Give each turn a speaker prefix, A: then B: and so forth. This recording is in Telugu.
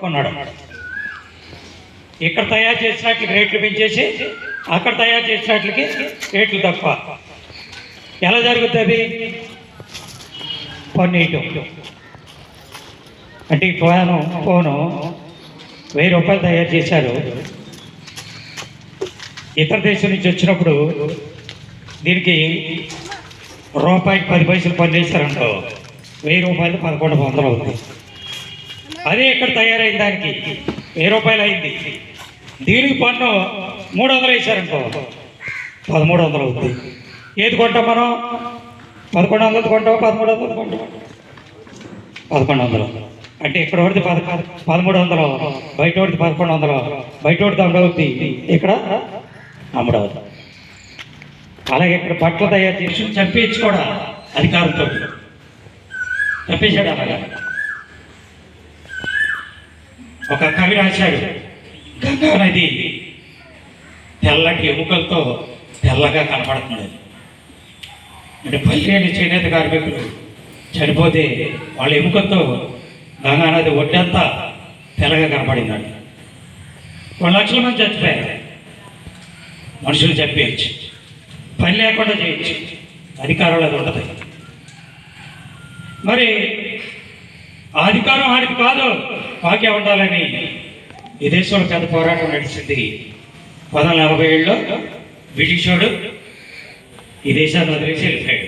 A: కొన్నాడు ఇక్కడ తయారు చేసినట్లు రేట్లు పెంచేసి అక్కడ తయారు చేసినట్లకి రేట్లు తక్కువ. ఎలా జరుగుతుంది పన్నీటు. అంటే ఈ ఫోను ఫోను వెయ్యి రూపాయలు తయారు చేశారు. ఇతర దేశం నుంచి వచ్చినప్పుడు దీనికి రూపాయికి పది పైసలు పన్ను వేస్తారంటో వెయ్యి రూపాయలు పదకొండు వందలు అవుతుంది. అదే ఇక్కడ తయారైన దానికి? వెయ్యి రూపాయలు అయింది? దీనికి పన్ను మూడు వందలు వేశారనుకో. పదమూడు వందలు అవుతుంది ఏది కొంటాం మనం? పదకొండు వందలు కొంటాం పదమూడు వందలు కొంటాం పదకొండు వందలు అంటే ఇక్కడ ఒకటి పద పదమూడు వందలు బయట ఒకటి పదకొండు వందలు బయట ఒకటి తొంభై అవుతుంది ఇక్కడ అమ్ముడు అలాగే ఇక్కడ బట్టలు తయారు చేసి చంపించుకోవడం అధికారంతో చంపించాడు అలాగా ఒక కవి రాశాడు. గంగా నది తెల్లటి ఎముకలతో తెల్లగా కనపడుతున్నది అంటే పల్లెని చేనేత కార్మికులు చనిపోతే వాళ్ళ ఎముకలతో గంగానది ఒడ్డంతా తెల్లగా కనపడిందండి రెండు లక్షల మంది చచ్చిపోయారు. మనుషులు చంపేయచ్చు. పని లేకుండా చేయొచ్చు. అధికారంలో అది ఉండదు మరి ఆ అధికారం ఆడికి కాదు. వాక్యం ఉండాలని ఈ దేశంలో పెద్ద పోరాటం నడిచింది. పంతొమ్మిది నలభై ఏడులో బ్రిటిషోడు ఈ దేశాన్ని వదిలేసి వెళ్ళిపోయాడు.